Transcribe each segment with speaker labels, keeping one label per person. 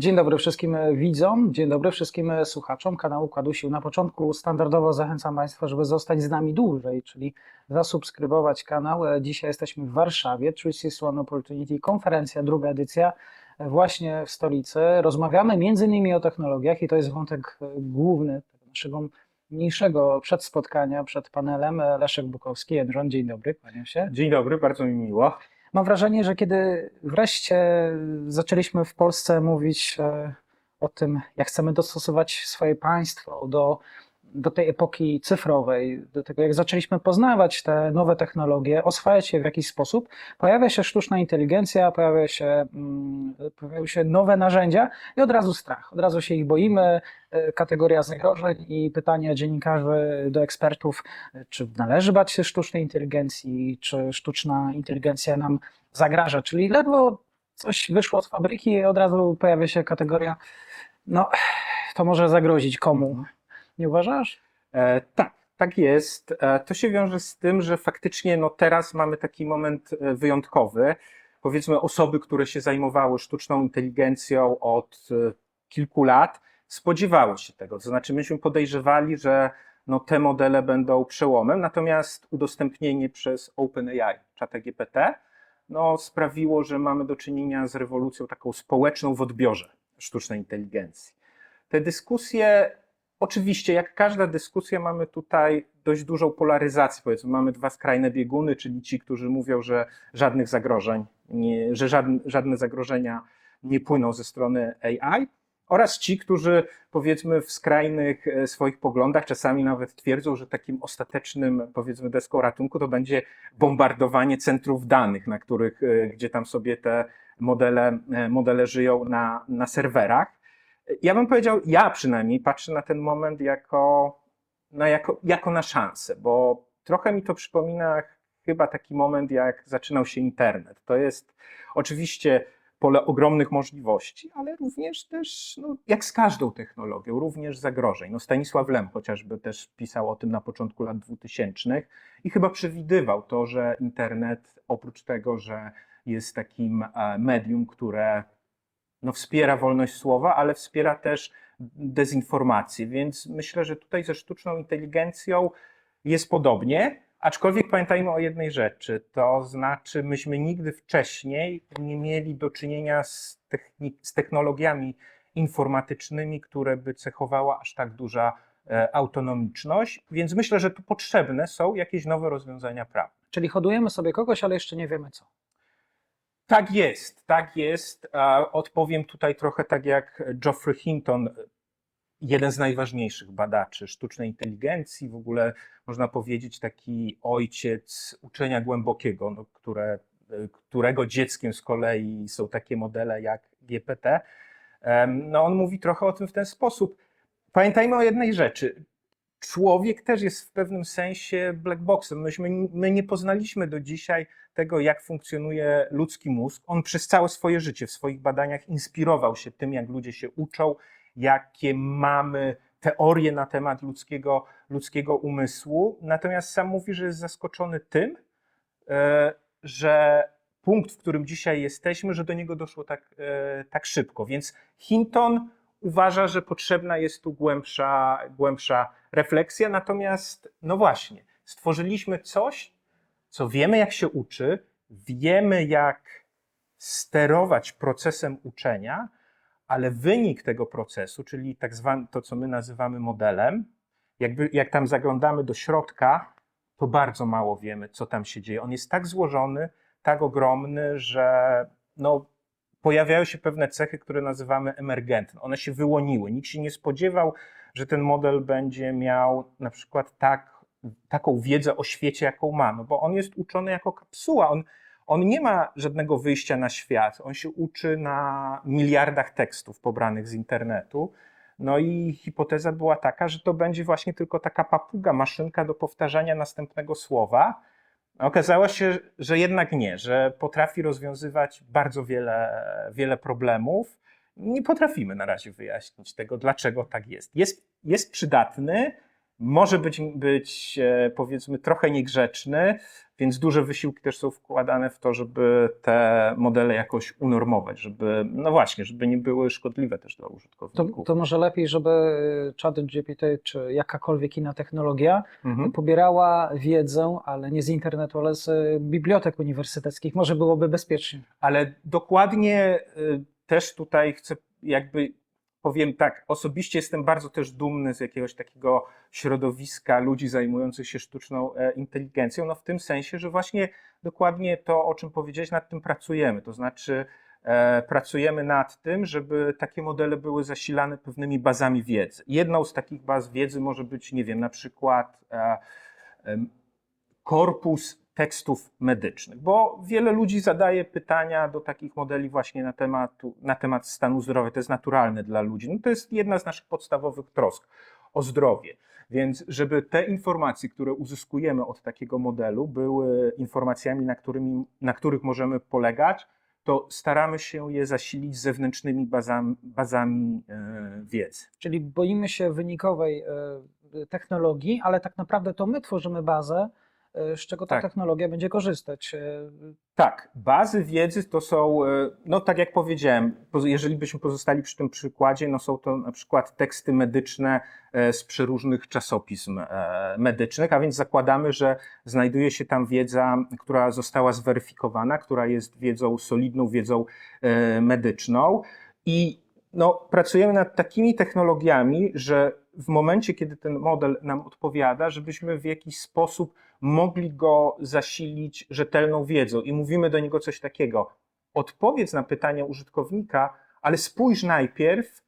Speaker 1: Dzień dobry wszystkim widzom, dzień dobry wszystkim słuchaczom kanału Kładu Sił. Na początku standardowo zachęcam Państwa, żeby zostać z nami dłużej, czyli zasubskrybować kanał. Dzisiaj jesteśmy w Warszawie, Choice is One Opportunity, konferencja, druga edycja właśnie w stolicy. Rozmawiamy między innymi o technologiach i to jest wątek główny naszego mniejszego przedspotkania przed panelem. Leszek Bukowski, Edron, dzień dobry, kłaniam się.
Speaker 2: Dzień dobry, bardzo mi miło.
Speaker 1: Mam wrażenie, że kiedy wreszcie zaczęliśmy w Polsce mówić e, o tym, jak chcemy dostosować swoje państwo do, do tej epoki cyfrowej, do tego, jak zaczęliśmy poznawać te nowe technologie, oswajać je w jakiś sposób, pojawia się sztuczna inteligencja, pojawia się, mm, pojawiają się nowe narzędzia i od razu strach, od razu się ich boimy. E, Kategoria zagrożeń i pytania dziennikarzy do ekspertów, e, czy należy bać się sztucznej inteligencji, czy sztuczna inteligencja nam zagraża, czyli ledwo coś wyszło z fabryki i od razu pojawia się kategoria, no to może zagrozić komu. Nie uważasz?
Speaker 2: E, tak, tak jest. E, to się wiąże z tym, że faktycznie no, teraz mamy taki moment e, wyjątkowy. Powiedzmy, osoby, które się zajmowały sztuczną inteligencją od e, kilku lat, spodziewały się tego. To znaczy, myśmy podejrzewali, że no, te modele będą przełomem, natomiast udostępnienie przez OpenAI, ChatGPT, no, sprawiło, że mamy do czynienia z rewolucją taką społeczną w odbiorze sztucznej inteligencji. Te dyskusje, oczywiście, jak każda dyskusja, mamy tutaj dość dużą polaryzację. Powiedzmy, mamy dwa skrajne bieguny, czyli ci, którzy mówią, że żadnych zagrożeń, nie, że żadne, żadne zagrożenia nie płyną ze strony AI, oraz ci, którzy powiedzmy w skrajnych e, swoich poglądach czasami nawet twierdzą, że takim ostatecznym powiedzmy deską ratunku to będzie bombardowanie centrów danych, na których, e, gdzie tam sobie te modele, e, modele żyją na, na serwerach. Ja bym powiedział, ja przynajmniej patrzę na ten moment jako, no jako, jako na szansę, bo trochę mi to przypomina chyba taki moment, jak zaczynał się internet. To jest oczywiście pole ogromnych możliwości, ale również też, no, jak z każdą technologią, również zagrożeń. No, Stanisław Lem chociażby też pisał o tym na początku lat 2000 i chyba przewidywał to, że internet oprócz tego, że jest takim e, medium, które no, wspiera wolność słowa, ale wspiera też dezinformację. Więc myślę, że tutaj ze sztuczną inteligencją jest podobnie. Aczkolwiek pamiętajmy o jednej rzeczy, to znaczy myśmy nigdy wcześniej nie mieli do czynienia z, z technologiami informatycznymi, które by cechowała aż tak duża e, autonomiczność, więc myślę, że tu potrzebne są jakieś nowe rozwiązania prawne.
Speaker 1: Czyli hodujemy sobie kogoś, ale jeszcze nie wiemy co.
Speaker 2: Tak jest, tak jest. Odpowiem tutaj trochę tak jak Geoffrey Hinton, jeden z najważniejszych badaczy sztucznej inteligencji, w ogóle można powiedzieć taki ojciec uczenia głębokiego, no, które, którego dzieckiem z kolei są takie modele jak GPT. No on mówi trochę o tym w ten sposób. Pamiętajmy o jednej rzeczy. Człowiek też jest w pewnym sensie black boxem. Myśmy, my nie poznaliśmy do dzisiaj tego, jak funkcjonuje ludzki mózg. On przez całe swoje życie w swoich badaniach inspirował się tym, jak ludzie się uczą, jakie mamy teorie na temat ludzkiego, ludzkiego umysłu. Natomiast sam mówi, że jest zaskoczony tym, e, że punkt, w którym dzisiaj jesteśmy, że do niego doszło tak, e, tak szybko. Więc Hinton uważa, że potrzebna jest tu głębsza, głębsza refleksja. Natomiast, no właśnie, stworzyliśmy coś, co wiemy, jak się uczy, wiemy, jak sterować procesem uczenia, ale wynik tego procesu, czyli tak zwany, to, co my nazywamy modelem, jakby, jak tam zaglądamy do środka, to bardzo mało wiemy, co tam się dzieje. On jest tak złożony, tak ogromny, że no, pojawiają się pewne cechy, które nazywamy emergentne. One się wyłoniły. Nikt się nie spodziewał, że ten model będzie miał na przykład tak, taką wiedzę o świecie, jaką ma, no bo on jest uczony jako kapsuła. On, on nie ma żadnego wyjścia na świat. On się uczy na miliardach tekstów pobranych z internetu. No i hipoteza była taka, że to będzie właśnie tylko taka papuga, maszynka do powtarzania następnego słowa. Okazało się, że jednak nie, że potrafi rozwiązywać bardzo wiele, wiele problemów. Nie potrafimy na razie wyjaśnić tego, dlaczego tak jest. Jest, jest przydatny, może być, być e, powiedzmy trochę niegrzeczny, więc duże wysiłki też są wkładane w to, żeby te modele jakoś unormować, żeby, no właśnie, żeby nie były szkodliwe też dla
Speaker 1: To,
Speaker 2: użytkowników.
Speaker 1: to może lepiej, żeby y, chat GPT czy jakakolwiek inna technologia
Speaker 2: Mhm.
Speaker 1: pobierała wiedzę, ale nie z internetu, ale z y, bibliotek uniwersyteckich. Może byłoby bezpiecznie.
Speaker 2: Ale dokładnie y, też tutaj chcę jakby powiem tak, osobiście jestem bardzo też dumny z jakiegoś takiego środowiska ludzi zajmujących się sztuczną e, inteligencją, no w tym sensie, że właśnie dokładnie to, o czym powiedziałeś, nad tym pracujemy. To znaczy e, pracujemy nad tym, żeby takie modele były zasilane pewnymi bazami wiedzy. Jedną z takich baz wiedzy może być, nie wiem, na przykład e, korpus tekstów medycznych, bo wiele ludzi zadaje pytania do takich modeli właśnie na temat, na temat stanu zdrowia. To jest naturalne dla ludzi. No to jest jedna z naszych podstawowych trosk o zdrowie. Więc żeby te informacje, które uzyskujemy od takiego modelu, były informacjami, na, którymi, na których możemy polegać, to staramy się je zasilić zewnętrznymi bazami, bazami e, wiedzy.
Speaker 1: Czyli boimy się wynikowej y, technologii, ale tak naprawdę to my tworzymy bazę, z czego ta
Speaker 2: Tak.
Speaker 1: technologia będzie korzystać. Y,
Speaker 2: Tak, bazy wiedzy to są, e, no tak jak powiedziałem, jeżeli byśmy pozostali przy tym przykładzie, no są to na przykład teksty medyczne e, z przeróżnych czasopism e, medycznych, a więc zakładamy, że znajduje się tam wiedza, która została zweryfikowana, która jest wiedzą solidną, wiedzą e, medyczną i no, pracujemy nad takimi technologiami, że w momencie, kiedy ten model nam odpowiada, żebyśmy w jakiś sposób mogli go zasilić rzetelną wiedzą i mówimy do niego coś takiego. Odpowiedz na pytania użytkownika, ale spójrz najpierw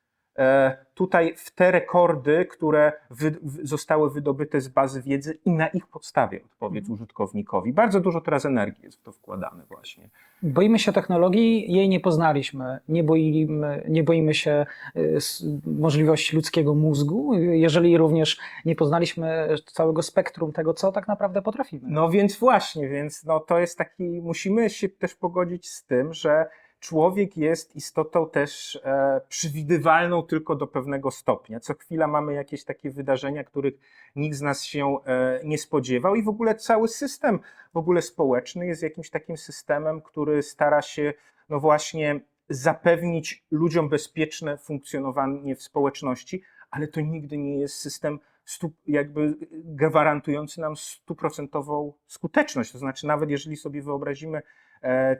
Speaker 2: tutaj w te rekordy, które wy, zostały wydobyte z bazy wiedzy i na ich podstawie odpowiedz
Speaker 1: Mhm.
Speaker 2: użytkownikowi. Bardzo dużo teraz energii jest w to wkładane właśnie.
Speaker 1: Boimy się technologii, jej nie poznaliśmy. Nie boimy, nie boimy się s- możliwości ludzkiego mózgu, jeżeli również nie poznaliśmy całego spektrum tego, co tak naprawdę potrafimy.
Speaker 2: No więc właśnie, więc no to jest taki, musimy się też pogodzić z tym, że człowiek jest istotą też e, przewidywalną tylko do pewnego stopnia. Co chwila mamy jakieś takie wydarzenia, których nikt z nas się e, nie spodziewał i w ogóle cały system w ogóle społeczny jest jakimś takim systemem, który stara się no właśnie zapewnić ludziom bezpieczne funkcjonowanie w społeczności, ale to nigdy nie jest system stu, jakby gwarantujący nam stuprocentową skuteczność. To znaczy, nawet jeżeli sobie wyobrazimy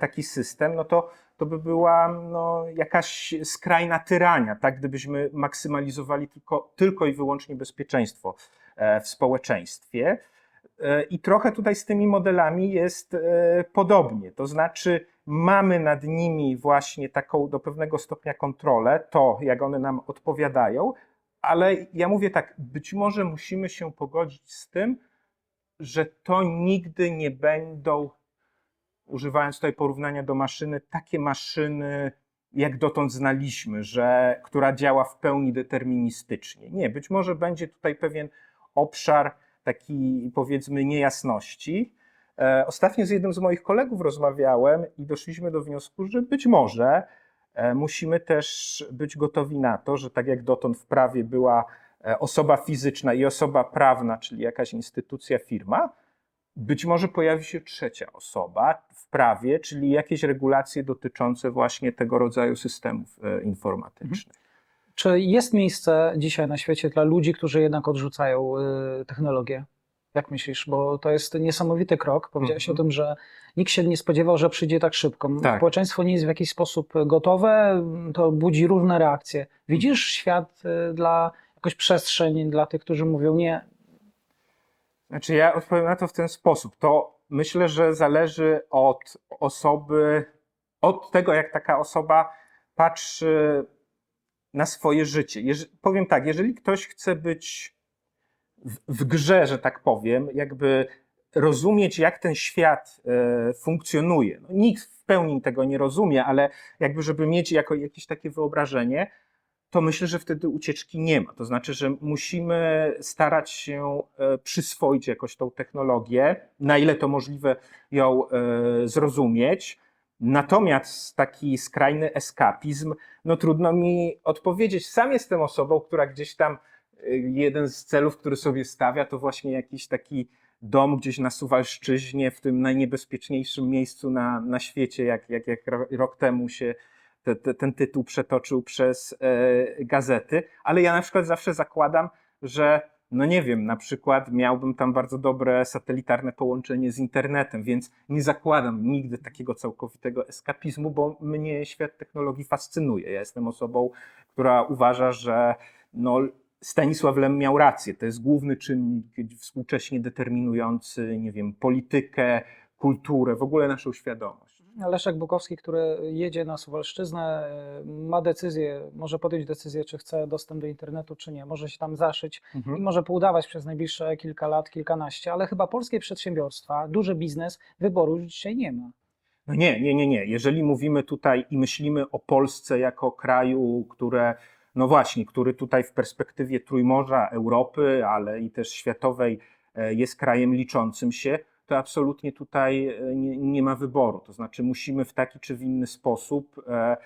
Speaker 2: taki system, no to, to by była no, jakaś skrajna tyrania, tak? gdybyśmy maksymalizowali tylko, tylko i wyłącznie bezpieczeństwo e, w społeczeństwie. E, I trochę tutaj z tymi modelami jest e, podobnie. To znaczy, mamy nad nimi właśnie taką do pewnego stopnia kontrolę, to jak one nam odpowiadają, ale ja mówię tak, być może musimy się pogodzić z tym, że to nigdy nie będą, używając tutaj porównania do maszyny, takie maszyny, jak dotąd znaliśmy, że, która działa w pełni deterministycznie. Nie, być może będzie tutaj pewien obszar taki, powiedzmy, niejasności. E, Ostatnio z jednym z moich kolegów rozmawiałem i doszliśmy do wniosku, że być może e, musimy też być gotowi na to, że tak jak dotąd w prawie była e, osoba fizyczna i osoba prawna, czyli jakaś instytucja, firma, być może pojawi się trzecia osoba w prawie, czyli jakieś regulacje dotyczące właśnie tego rodzaju systemów e, informatycznych.
Speaker 1: Czy jest miejsce dzisiaj na świecie dla ludzi, którzy jednak odrzucają y, technologię? Jak myślisz? Bo to jest niesamowity krok. Powiedziałeś
Speaker 2: Mhm.
Speaker 1: o tym, że nikt się nie spodziewał, że przyjdzie tak szybko.
Speaker 2: Tak.
Speaker 1: Społeczeństwo nie jest w jakiś sposób gotowe, to budzi różne reakcje. Widzisz świat y, dla, jakąś przestrzeń dla tych, którzy mówią nie,
Speaker 2: Znaczy, ja odpowiem na to w ten sposób. To myślę, że zależy od osoby, od tego, jak taka osoba patrzy na swoje życie. Jeż, powiem tak, jeżeli ktoś chce być w, w grze, że tak powiem, jakby rozumieć, jak ten świat e, funkcjonuje. No, nikt w pełni tego nie rozumie, ale jakby, żeby mieć jako, jakieś takie wyobrażenie, to myślę, że wtedy ucieczki nie ma. To znaczy, że musimy starać się e, przyswoić jakoś tą technologię, na ile to możliwe ją e, zrozumieć. Natomiast taki skrajny eskapizm, no trudno mi odpowiedzieć. Sam jestem osobą, która gdzieś tam y, jeden z celów, który sobie stawia, to właśnie jakiś taki dom gdzieś na Suwalszczyźnie, w tym najniebezpieczniejszym miejscu na, na świecie, jak, jak, jak ro- rok temu się te, te, ten tytuł przetoczył przez e, gazety. Ale ja na przykład zawsze zakładam, że no nie wiem, na przykład miałbym tam bardzo dobre satelitarne połączenie z internetem, więc nie zakładam nigdy takiego całkowitego eskapizmu, bo mnie świat technologii fascynuje. Ja jestem osobą, która uważa, że no, Stanisław Lem miał rację. To jest główny czynnik współcześnie determinujący, nie wiem, politykę, kulturę, w ogóle naszą świadomość.
Speaker 1: Leszek Bukowski, który jedzie na Suwalszczyznę, e, ma decyzję, może podjąć decyzję, czy chce dostęp do internetu, czy nie. Może się tam zaszyć i może poudawać przez najbliższe kilka lat, kilkanaście, ale chyba polskie przedsiębiorstwa, duży biznes wyboru już dzisiaj nie ma.
Speaker 2: No nie, nie, nie, nie. Jeżeli mówimy tutaj i myślimy o Polsce jako kraju, które, no właśnie, który tutaj w perspektywie Trójmorza Europy, ale i też światowej e, jest krajem liczącym się, to absolutnie tutaj e, nie, nie ma wyboru. To znaczy musimy w taki czy w inny sposób e,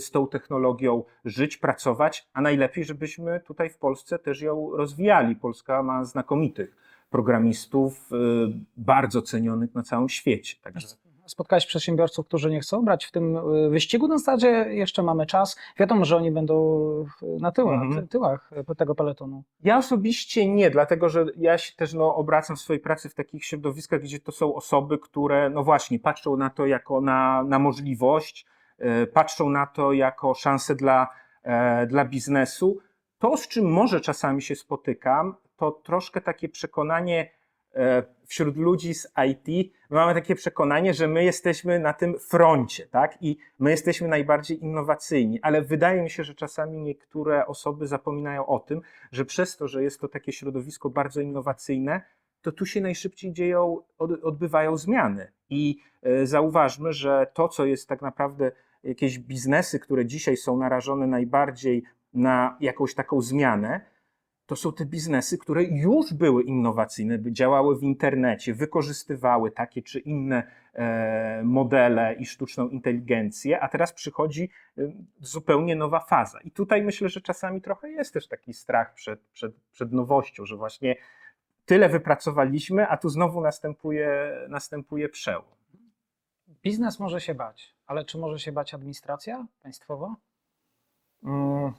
Speaker 2: z tą technologią żyć, pracować, a najlepiej, żebyśmy tutaj w Polsce też ją rozwijali. Polska ma znakomitych programistów, e, bardzo cenionych na całym świecie. Także
Speaker 1: Spotkałeś przedsiębiorców, którzy nie chcą brać w tym y, wyścigu. Na zasadzie jeszcze mamy czas. Wiadomo, że oni będą na tyłach,
Speaker 2: Mhm.
Speaker 1: tyłach tego peletonu.
Speaker 2: Ja osobiście nie, dlatego że ja się też no, obracam w swojej pracy w takich środowiskach, gdzie to są osoby, które no właśnie patrzą na to jako na, na możliwość, e, patrzą na to jako szansę dla, e, dla biznesu. To, z czym może czasami się spotykam, to troszkę takie przekonanie wśród ludzi z IT. My mamy takie przekonanie, że my jesteśmy na tym froncie, tak? I my jesteśmy najbardziej innowacyjni, ale wydaje mi się, że czasami niektóre osoby zapominają o tym, że przez to, że jest to takie środowisko bardzo innowacyjne, to tu się najszybciej dzieją, od- odbywają zmiany. I e, zauważmy, że to, co jest tak naprawdę jakieś biznesy, które dzisiaj są narażone najbardziej na jakąś taką zmianę, to są te biznesy, które już były innowacyjne, działały w internecie, wykorzystywały takie czy inne e, modele i sztuczną inteligencję, a teraz przychodzi e, zupełnie nowa faza. I tutaj myślę, że czasami trochę jest też taki strach przed, przed, przed nowością, że właśnie tyle wypracowaliśmy, a tu znowu następuje, następuje przełom.
Speaker 1: Biznes może się bać, ale czy może się bać administracja państwowa?
Speaker 2: Mm,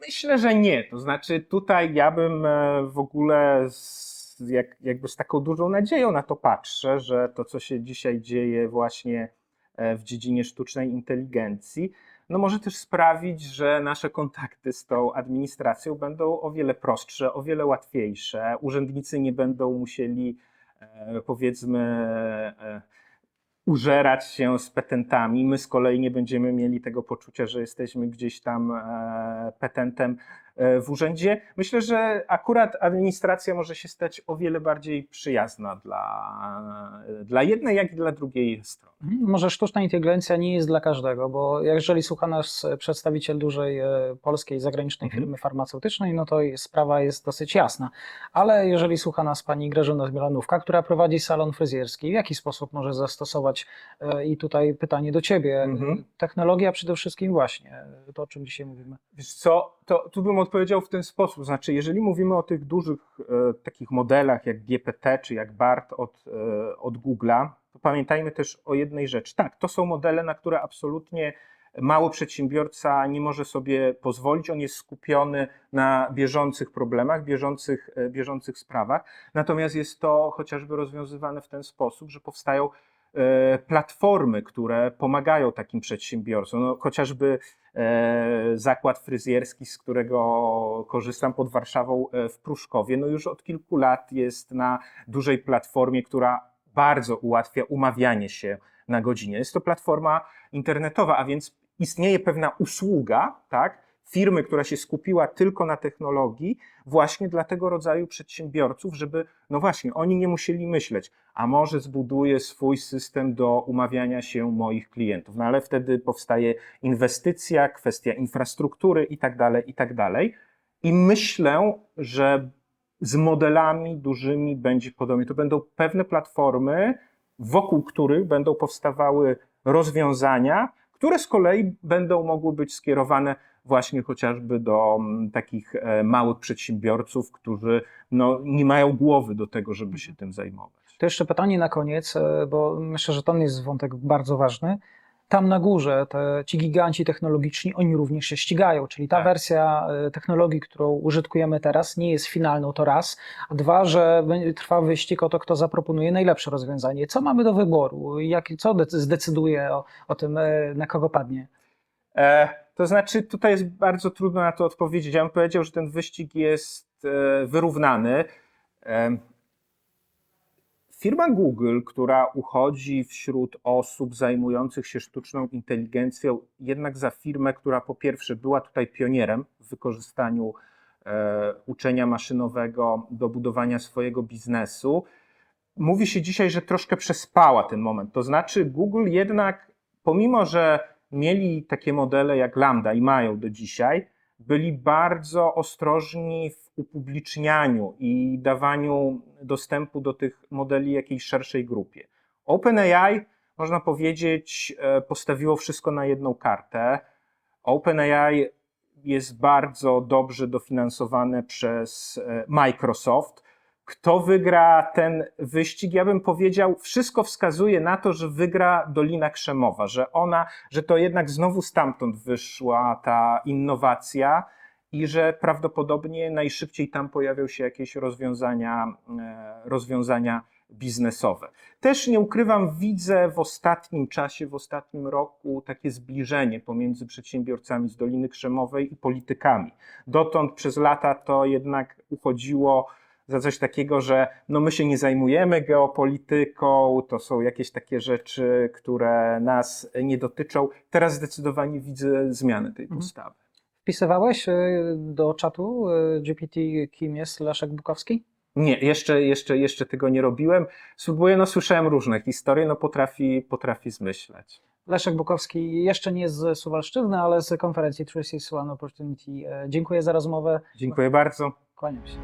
Speaker 2: Myślę, że nie. To znaczy, tutaj ja bym e, w ogóle z, jak, jakby z taką dużą nadzieją na to patrzę, że to, co się dzisiaj dzieje właśnie e, w dziedzinie sztucznej inteligencji, no może też sprawić, że nasze kontakty z tą administracją będą o wiele prostsze, o wiele łatwiejsze. Urzędnicy nie będą musieli, e, powiedzmy, użerać się z petentami. My z kolei nie będziemy mieli tego poczucia, że jesteśmy gdzieś tam e, petentem w urzędzie. Myślę, że akurat administracja może się stać o wiele bardziej przyjazna dla, dla jednej, jak i dla drugiej strony.
Speaker 1: Może sztuczna inteligencja nie jest dla każdego, bo jeżeli słucha nas przedstawiciel dużej e, polskiej zagranicznej
Speaker 2: Mhm.
Speaker 1: firmy farmaceutycznej, no to sprawa jest dosyć jasna. Ale jeżeli słucha nas pani Grażyna Zmielanówka, która prowadzi salon fryzjerski, w jaki sposób może zastosować, e, i tutaj pytanie do ciebie,
Speaker 2: Mhm.
Speaker 1: technologia przede wszystkim właśnie, e, to o czym dzisiaj mówimy.
Speaker 2: Wiesz co, to tu bym odpowiedział w ten sposób. Znaczy, jeżeli mówimy o tych dużych e, takich modelach jak GPT czy jak BART od, e, od Google'a, to pamiętajmy też o jednej rzeczy. Tak, to są modele, na które absolutnie mały przedsiębiorca nie może sobie pozwolić. On jest skupiony na bieżących problemach, bieżących, e, bieżących sprawach. Natomiast jest to chociażby rozwiązywane w ten sposób, że powstają platformy, które pomagają takim przedsiębiorcom. No, chociażby e, zakład fryzjerski, z którego korzystam pod Warszawą e, w Pruszkowie, no już od kilku lat jest na dużej platformie, która bardzo ułatwia umawianie się na godzinę. Jest to platforma internetowa, a więc istnieje pewna usługa, tak? Firmy, która się skupiła tylko na technologii, właśnie dla tego rodzaju przedsiębiorców, żeby, no właśnie, oni nie musieli myśleć, a może zbuduję swój system do umawiania się moich klientów. No ale wtedy powstaje inwestycja, kwestia infrastruktury i tak dalej, i tak dalej. I myślę, że z modelami dużymi będzie podobnie. To będą pewne platformy, wokół których będą powstawały rozwiązania, które z kolei będą mogły być skierowane właśnie chociażby do mm, takich e, małych przedsiębiorców, którzy no, nie mają głowy do tego, żeby się tym zajmować.
Speaker 1: To jeszcze pytanie na koniec, e, bo myślę, że to jest wątek bardzo ważny. Tam na górze te, ci giganci technologiczni, oni również się ścigają, czyli ta
Speaker 2: Tak.
Speaker 1: wersja e, technologii, którą użytkujemy teraz, nie jest finalną, to raz. A dwa, że trwa wyścig o to, kto zaproponuje najlepsze rozwiązanie. Co mamy do wyboru? Jak, co dec- zdecyduje o, o tym, na kogo padnie?
Speaker 2: E, to znaczy, tutaj jest bardzo trudno na to odpowiedzieć. Ja bym powiedział, że ten wyścig jest e, wyrównany. Firma Google, która uchodzi wśród osób zajmujących się sztuczną inteligencją, jednak za firmę, która po pierwsze była tutaj pionierem w wykorzystaniu e, uczenia maszynowego do budowania swojego biznesu, mówi się dzisiaj, że troszkę przespała ten moment. To znaczy, Google jednak, pomimo że mieli takie modele jak Lambda i mają do dzisiaj, byli bardzo ostrożni w upublicznianiu i dawaniu dostępu do tych modeli jakiejś szerszej grupie. OpenAI, można powiedzieć, e, postawiło wszystko na jedną kartę. OpenAI jest bardzo dobrze dofinansowane przez e, Microsoft. Kto wygra ten wyścig? Ja bym powiedział, wszystko wskazuje na to, że wygra Dolina Krzemowa, że ona, że to jednak znowu stamtąd wyszła ta innowacja i że prawdopodobnie najszybciej tam pojawią się jakieś rozwiązania, e, rozwiązania biznesowe. Też nie ukrywam, widzę w ostatnim czasie, w ostatnim roku takie zbliżenie pomiędzy przedsiębiorcami z Doliny Krzemowej i politykami. Dotąd przez lata to jednak uchodziło za coś takiego, że no my się nie zajmujemy geopolityką, to są jakieś takie rzeczy, które nas nie dotyczą. Teraz zdecydowanie widzę zmianę tej
Speaker 1: Mhm.
Speaker 2: postawy.
Speaker 1: Wpisywałeś e, do czatu e, GPT, kim jest Leszek Bukowski?
Speaker 2: Nie, jeszcze, jeszcze, jeszcze tego nie robiłem. Spróbuję, no słyszałem różne historie, no potrafi, potrafi zmyślać.
Speaker 1: Leszek Bukowski jeszcze nie z Suwalszczyzny, ale z konferencji 361 Opportunity. E, Dziękuję za rozmowę.
Speaker 2: Dziękuję bardzo.
Speaker 1: Kłaniam się.